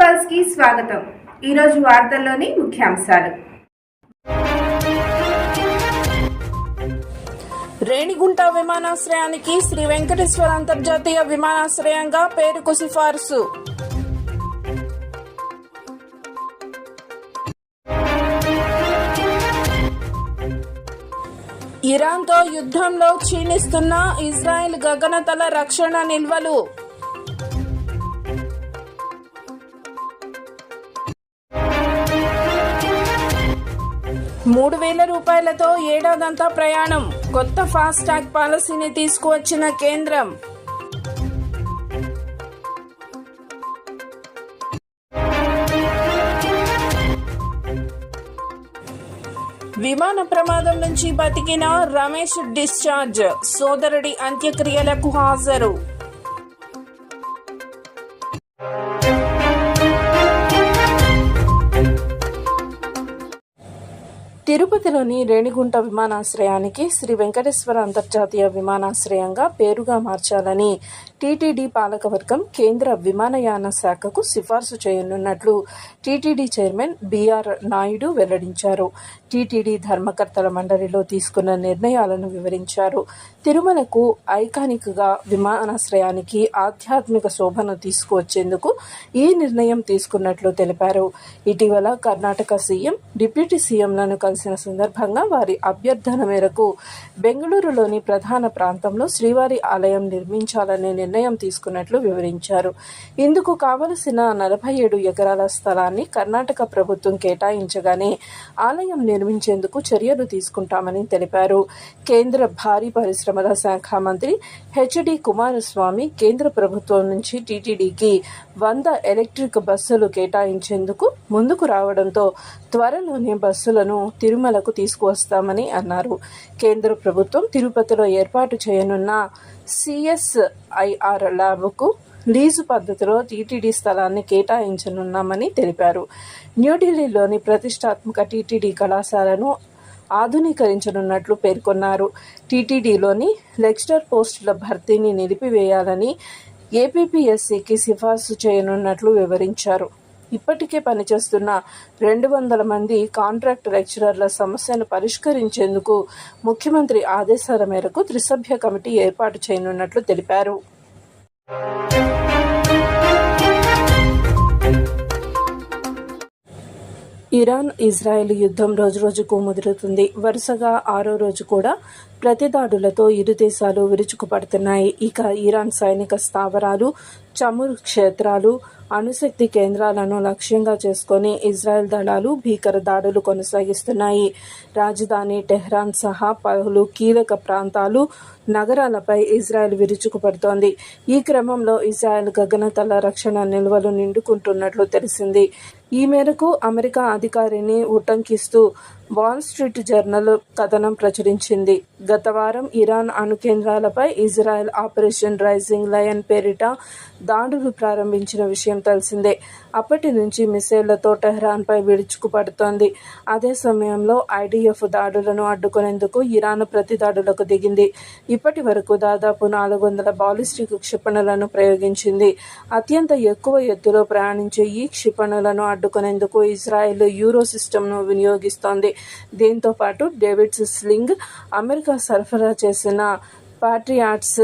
పల్స్కి స్వాగతం. ఈరోజు వార్తల్లోని ముఖ్యాంశాలు. రేణిగుంట విమానాశ్రయానికి శ్రీ వెంకటేశ్వర అంతర్జాతీయ విమానాశ్రయంగా పేరుకు సిఫార్సు. ఇరాన్తో యుద్ధంలో క్షీణిస్తున్న ఇజ్రాయెల్ గగనతల రక్షణ నిల్వలు. మూడు వేల రూపాయలతో ఏడాదంతా ప్రయాణం. కొత్త ఫాస్టాగ్ పాలసీని తీసుకువచ్చిన కేంద్రం. విమాన ప్రమాదం నుంచి బతికిన రమేష్ డిశ్చార్జ్. సోదరుడి అంత్యక్రియలకు హాజరు. తిరుపతిలోని రేణిగుంట విమానాశ్రయానికి శ్రీ వెంకటేశ్వర అంతర్జాతీయ విమానాశ్రయంగా పేరుగా మార్చాలని టీటీడీ పాలకవర్గం కేంద్ర విమానయాన శాఖకు సిఫార్సు చేయనున్నట్లు టీటీడీ చైర్మన్ బీఆర్ నాయుడు వెల్లడించారు. టీటీడీ ధర్మకర్తల మండలిలో తీసుకున్న నిర్ణయాలను వివరించారు. తిరుమలకు ఐకానిక్గా విమానాశ్రయానికి ఆధ్యాత్మిక శోభను తీసుకువచ్చేందుకు ఈ నిర్ణయం తీసుకున్నట్లు తెలిపారు. ఇటీవల కర్ణాటక సీఎం డిప్యూటీ సీఎంలను కలిసిన సందర్భంగా వారి అభ్యర్థన మేరకు బెంగళూరులోని ప్రధాన ప్రాంతంలో శ్రీవారి ఆలయం నిర్మించాలనే నిర్ణయం తీసుకున్నట్లు వివరించారు. ఇందుకు కావలసిన నలభై ఏడు ఎకరాల స్థలాన్ని కర్ణాటక ప్రభుత్వం కేటాయించగానే ఆలయం నిర్మించేందుకు చర్యలు తీసుకుంటామని తెలిపారు. కేంద్ర భారీ పరిశ్రమల శాఖ మంత్రి హెచ్డి కుమారస్వామి కేంద్ర ప్రభుత్వం నుంచి టీటీడీకి వంద ఎలక్ట్రిక్ బస్సులు కేటాయించేందుకు ముందుకు రావడంతో త్వరలోనే బస్సులను తిరుమలకు తీసుకువస్తామని అన్నారు. కేంద్ర ప్రభుత్వం తిరుపతిలో ఏర్పాటు చేయనున్న సిఎస్ఐఆర్ ల్యాబ్కు లీజు పద్ధతిలో టీటీడీ స్థలాన్ని కేటాయించనున్నామని తెలిపారు. న్యూఢిల్లీలోని ప్రతిష్టాత్మక టీటీడీ కళాశాలను ఆధునీకరించనున్నట్లు పేర్కొన్నారు. టీటీడీలోని లెక్చరర్ పోస్టుల భర్తీని నిలిపివేయాలని ఏపీపీఎస్సీకి సిఫార్సు చేయనున్నట్లు వివరించారు. ఇప్పటికే పనిచేస్తున్న రెండు వందల మంది కాంట్రాక్ట్ లెక్చరర్ల సమస్యను పరిష్కరించేందుకు ముఖ్యమంత్రి ఆదేశాల మేరకు త్రిసభ్య కమిటీ ఏర్పాటు చేయనున్నట్లు తెలిపారు. thank you. ఇరాన్ ఇజ్రాయెల్ యుద్ధం రోజురోజుకు ముదురుతుంది. వరుసగా ఆరో రోజు కూడా ప్రతిదాడులతో ఇరు దేశాలు విరుచుకుపడుతున్నాయి. ఇక ఇరాన్ సైనిక స్థావరాలు చమురు క్షేత్రాలు అణుశక్తి కేంద్రాలను లక్ష్యంగా చేసుకొని ఇజ్రాయెల్ దళాలు భీకర దాడులు కొనసాగిస్తున్నాయి. రాజధాని టెహ్రాన్ సహా పలు కీలక ప్రాంతాలు నగరాలపై ఇజ్రాయెల్ విరుచుకుపడుతోంది. ఈ క్రమంలో ఇజ్రాయెల్ గగనతల రక్షణ నిల్వలు నిండుకుంటున్నట్లు తెలిసింది. ఈ మేరకు అమెరికా అధికారిని ఉటంకిస్తూ వాల్ స్ట్రీట్ జర్నల్ కథనం ప్రచురించింది. గత వారం ఇరాన్ అణు కేంద్రాలపై ఇజ్రాయెల్ ఆపరేషన్ రైజింగ్ లయన్ పేరిట దాడులు ప్రారంభించిన విషయం తెలిసిందే. అప్పటి నుంచి మిసైళ్ళతో టెహ్రాన్పై విడుచుకుపడుతోంది అదే సమయంలో ఐడిఎఫ్ దాడులను అడ్డుకునేందుకు ఇరాన్ ప్రతి దాడులకు దిగింది. ఇప్పటి వరకు దాదాపు నాలుగు వందల బాలిస్టిక్ క్షిపణులను ప్రయోగించింది. అత్యంత ఎక్కువ ఎత్తులో ప్రయాణించే ఈ క్షిపణులను అడ్డుకునేందుకు ఇజ్రాయెల్ యూరో సిస్టమ్ను వినియోగిస్తోంది. దీంతోపాటు డేవిడ్స్ స్లింగ్ అమెరికా సరఫరా చేసిన ప్యాట్రియాట్స్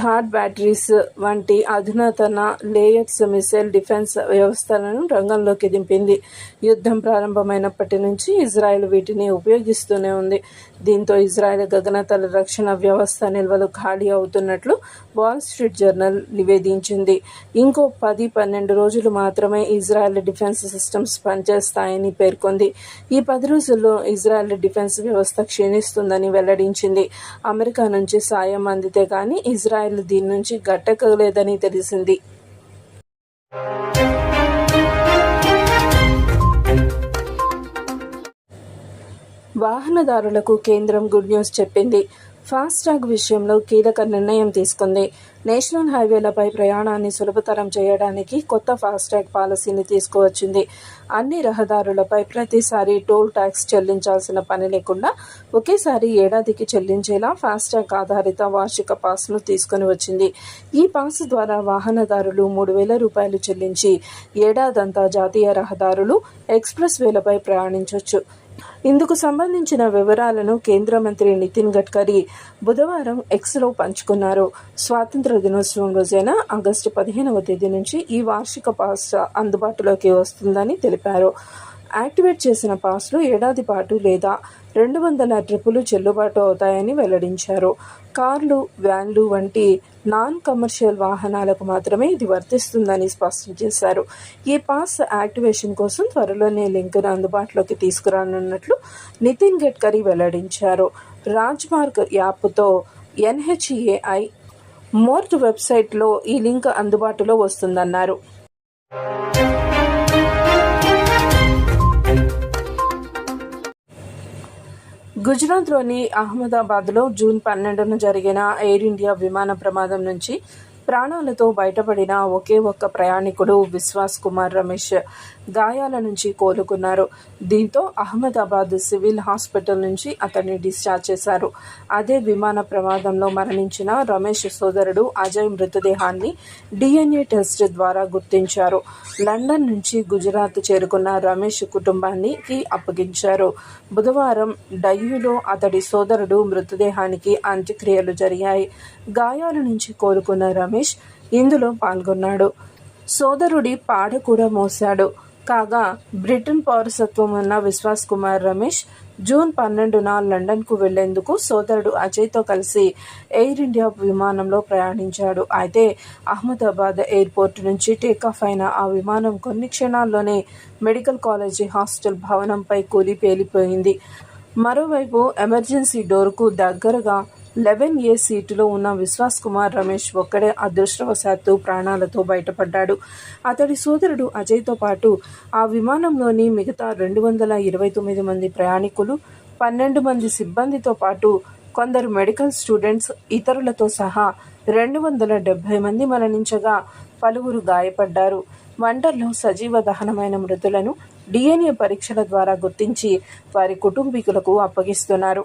థాడ్ బ్యాటరీస్ వంటి అధునాతన లేయర్స్ మిసైల్ డిఫెన్స్ వ్యవస్థలను రంగంలోకి దింపింది. యుద్ధం ప్రారంభమైనప్పటి నుంచి ఇజ్రాయెల్ వీటిని ఉపయోగిస్తూనే ఉంది. దీంతో ఇజ్రాయెల్ గగనతల రక్షణ వ్యవస్థ నిల్వలు ఖాళీ అవుతున్నట్లు వాల్ స్ట్రీట్ జర్నల్ నివేదించింది. ఇంకో పది పన్నెండు రోజులు మాత్రమే ఇజ్రాయెల్ డిఫెన్స్ సిస్టమ్స్ పనిచేస్తాయని పేర్కొంది. ఈ పది రోజుల్లో ఇజ్రాయెల్ డిఫెన్స్ వ్యవస్థ క్షీణిస్తుందని వెల్లడించింది. అమెరికా నుంచి సాయం అందితే కానీ ఇజ్రాయెల్ దీని నుంచి గట్టెక్కలేదని తెలిసింది. వాహనదారులకు కేంద్రం గుడ్ న్యూస్ చెప్పింది. ఫాస్టాగ్ విషయంలో కీలక నిర్ణయం తీసుకుంది. నేషనల్ హైవేలపై ప్రయాణాన్ని సులభతరం చేయడానికి కొత్త ఫాస్టాగ్ పాలసీని తీసుకువచ్చింది. అన్ని రహదారులపై ప్రతిసారి టోల్ ట్యాక్స్ చెల్లించాల్సిన పని లేకుండా ఒకేసారి ఏడాదికి చెల్లించేలా ఫాస్టాగ్ ఆధారిత వార్షిక పాస్ను తీసుకొని వచ్చింది. ఈ పాస్ ద్వారా వాహనదారులు మూడు వేల రూపాయలు చెల్లించి ఏడాదంతా జాతీయ రహదారులు ఎక్స్ప్రెస్ వేలపై ప్రయాణించవచ్చు ఇందుకు సంబంధించిన వివరాలను కేంద్ర మంత్రి నితిన్ గడ్కరీ బుధవారం ఎక్స్లో పంచుకున్నారు. స్వాతంత్ర దినోత్సవం రోజైన ఆగస్టు పదిహేనవ తేదీ నుంచి ఈ వార్షిక పాస్ అందుబాటులోకి వస్తుందని తెలిపారు. యాక్టివేట్ చేసిన పాస్లు ఏడాది పాటు లేదా రెండు వందల ట్రిప్పులు చెల్లుబాటు అవుతాయని వెల్లడించారు. కార్లు వ్యాన్లు వంటి నాన్ కమర్షియల్ వాహనాలకు మాత్రమే ఇది వర్తిస్తుందని స్పష్టం చేశారు. ఈ పాస్ యాక్టివేషన్ కోసం త్వరలోనే లింక్ను అందుబాటులోకి తీసుకురానున్నట్లు నితిన్ గడ్కరీ వెల్లడించారు. రాజ్మార్గ్ యాప్తో ఎన్హెచ్ఏఐ మోర్ట్ వెబ్సైట్లో ఈ లింక్ అందుబాటులో వస్తుందన్నారు. గుజరాత్లోని అహ్మదాబాద్లో జూన్ పన్నెండున జరిగిన ఎయిర్ ఇండియా విమాన ప్రమాదం నుంచి ప్రాణాలతో బయటపడిన ఒకే ఒక్క ప్రయాణికుడు విశ్వాస్ కుమార్ రమేష్ గాయాల నుంచి కోలుకున్నారు. దీంతో అహ్మదాబాద్ సివిల్ హాస్పిటల్ నుంచి అతన్ని డిశ్చార్జ్ చేశారు. అదే విమాన ప్రమాదంలో మరణించిన రమేష్ సోదరుడు అజయ్ మృతదేహాన్ని డిఎన్ఏ టెస్ట్ ద్వారా గుర్తించారు. లండన్ నుంచి గుజరాత్ చేరుకున్న రమేష్ కుటుంబానికి అప్పగించారు. బుధవారం డయ్యూలో అతడి సోదరుడు మృతదేహానికి అంత్యక్రియలు జరిగాయి. గాయాల నుంచి కోలుకున్న రమేష్ ఇందులో పాల్గొన్నాడు. సోదరుడి పాడ కూడా మోశాడు. కాగా బ్రిటన్ పౌరసత్వం ఉన్న విశ్వాస్ కుమార్ రమేష్ జూన్ పన్నెండున లండన్కు వెళ్ళేందుకు సోదరుడు అజయ్తో కలిసి ఎయిర్ ఇండియా విమానంలో ప్రయాణించాడు. అయితే అహ్మదాబాద్ ఎయిర్పోర్ట్ నుంచి టేకాఫ్ అయిన ఆ విమానం కొన్ని క్షణాల్లోనే మెడికల్ కాలేజీ హాస్టల్ భవనంపై కూలి పేలిపోయింది మరోవైపు ఎమర్జెన్సీ డోర్కు దగ్గరగా లెవెన్ ఏ సీటులో ఉన్న విశ్వాస్ కుమార్ రమేష్ ఒక్కడే అదృష్టవశాత్తు ప్రాణాలతో బయటపడ్డాడు. అతడి సోదరుడు అజయ్తో పాటు ఆ విమానంలోని మిగతా రెండు వందల ఇరవై తొమ్మిది మంది ప్రయాణికులు పన్నెండు మంది సిబ్బందితో పాటు కొందరు మెడికల్ స్టూడెంట్స్ ఇతరులతో సహా రెండు వందల డెబ్బై మంది మరణించగా పలువురు గాయపడ్డారు. వంటల్లో సజీవ దహనమైన మృతులను డిఎన్ఏ పరీక్షల ద్వారా గుర్తించి వారి కుటుంబీకులకు అప్పగిస్తున్నారు.